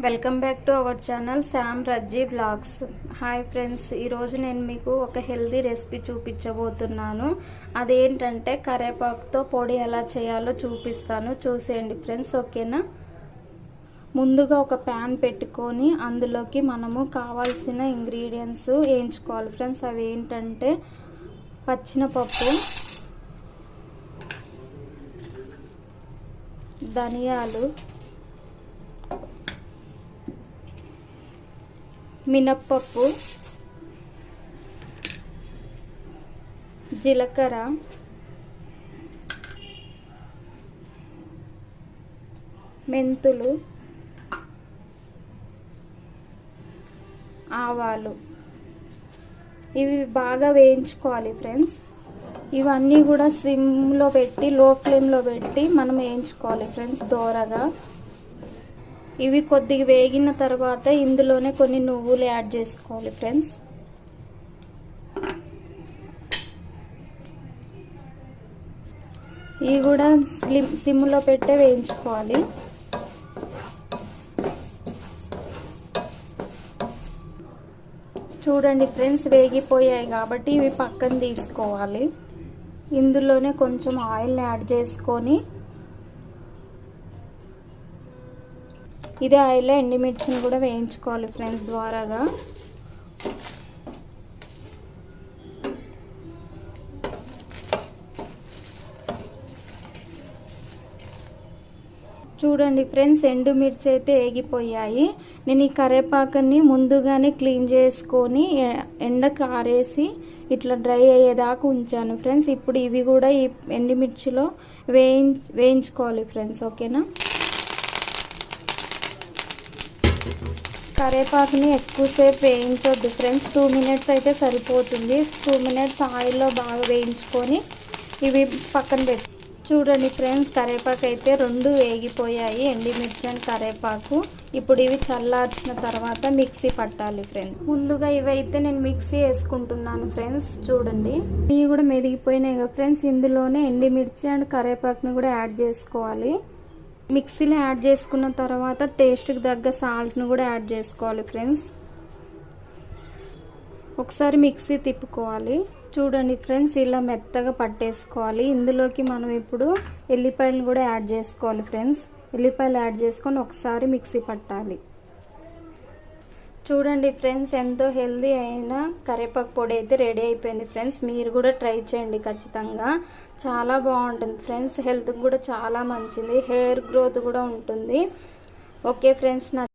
Welcome back to our channel Sam Rajji blogs. Hi friends ఈరోజు నేను మీకు ఒక హెల్దీ రెసిపీ చూపించబోతున్నాను. అదేంటంటే కరేపాకుతో పొడి ఎలా చేయాలో చూపిస్తాను. చూసేయండి ఫ్రెండ్స్ ఓకేనా? ముందుగా ఒక ప్యాన్ పెట్టుకొని అందులోకి మనము కావాల్సిన ఇంగ్రీడియంట్స్ వేయించుకోవాలి ఫ్రెండ్స్. అవి ఏంటంటే పచ్చినపప్పు ధనియాలు మినప్పప్పు జీలకర్ర మెంతులు ఆవాలు. ఇవి బాగా వేయించుకోవాలి ఫ్రెండ్స్. ఇవన్నీ కూడా సిమ్లో పెట్టి లో ఫ్లేమ్లో పెట్టి మనం వేయించుకోవాలి ఫ్రెండ్స్ దోరగా. ఇవి కొద్దిగా వేగిన తర్వాత ఇందులోనే కొన్ని నువ్వులు యాడ్ చేసుకోవాలి ఫ్రెండ్స్. ఇవి కూడా స్లిమ్ సిమ్లో పెట్టే వేయించుకోవాలి. చూడండి ఫ్రెండ్స్ వేగిపోయాయి కాబట్టి ఇవి పక్కన తీసుకోవాలి. ఇందులోనే కొంచెం ఆయిల్ యాడ్ చేసుకొని ఇదే ఆయిల్లో ఎండిమిర్చిని కూడా వేయించుకోవాలి ఫ్రెండ్స్ ద్వారాగా. చూడండి ఫ్రెండ్స్ ఎండుమిర్చి అయితే ఏగిపోయాయి. నేను ఈ కరేపాకని ముందుగానే క్లీన్ చేసుకొని ఎండకు ఆరేసి ఇట్లా డ్రై అయ్యేదాకా ఉంచాను ఫ్రెండ్స్. ఇప్పుడు ఇవి కూడా ఈ ఎండుమిర్చిలో వేయించ వేయించుకోవాలి ఫ్రెండ్స్ ఓకేనా? కరేపాకుని ఎక్కువసేపు వేయించొద్దు. ఫ్రెండ్స్ టూ మినిట్స్ అయితే సరిపోతుంది. టూ మినిట్స్ ఆయిల్లో బాగా వేయించుకొని ఇవి పక్కన పెట్టి చూడండి ఫ్రెండ్స్ కరేపాకు అయితే రెండు వేగిపోయాయి. ఎండిమిర్చి అండ్ కరేపాకు. ఇప్పుడు ఇవి చల్లార్చిన తర్వాత మిక్సీ పట్టాలి ఫ్రెండ్స్. ముందుగా ఇవైతే నేను మిక్సీ వేసుకుంటున్నాను ఫ్రెండ్స్ చూడండి. ఇవి కూడా మెదిగిపోయినాయి కదా ఫ్రెండ్స్ ఇందులోనే ఎండిమిర్చి అండ్ కరేపాకుని కూడా యాడ్ చేసుకోవాలి. మిక్సీలో యాడ్ చేసుకున్న తర్వాత టేస్ట్కి తగ్గ సాల్ట్ను కూడా యాడ్ చేసుకోవాలి ఫ్రెండ్స్. ఒకసారి మిక్సీ తిప్పుకోవాలి. చూడండి ఫ్రెండ్స్ ఇలా మెత్తగా పట్టేసుకోవాలి. ఇందులోకి మనం ఇప్పుడు ఎల్లిపాయలు కూడా యాడ్ చేసుకోవాలి ఫ్రెండ్స్. ఎల్లిపాయలు యాడ్ చేసుకొని ఒకసారి మిక్సీ పట్టాలి. చూడండి ఫ్రెండ్స్ ఎంతో హెల్దీ అయిన కరివేపాకు పొడి అయితే రెడీ అయిపోయింది ఫ్రెండ్స్. మీరు కూడా ట్రై చేయండి ఖచ్చితంగా. చాలా బాగుంటుంది ఫ్రెండ్స్ హెల్త్కి కూడా చాలా మంచిది. హెయిర్ గ్రోత్ కూడా ఉంటుంది. ఓకే ఫ్రెండ్స్ నా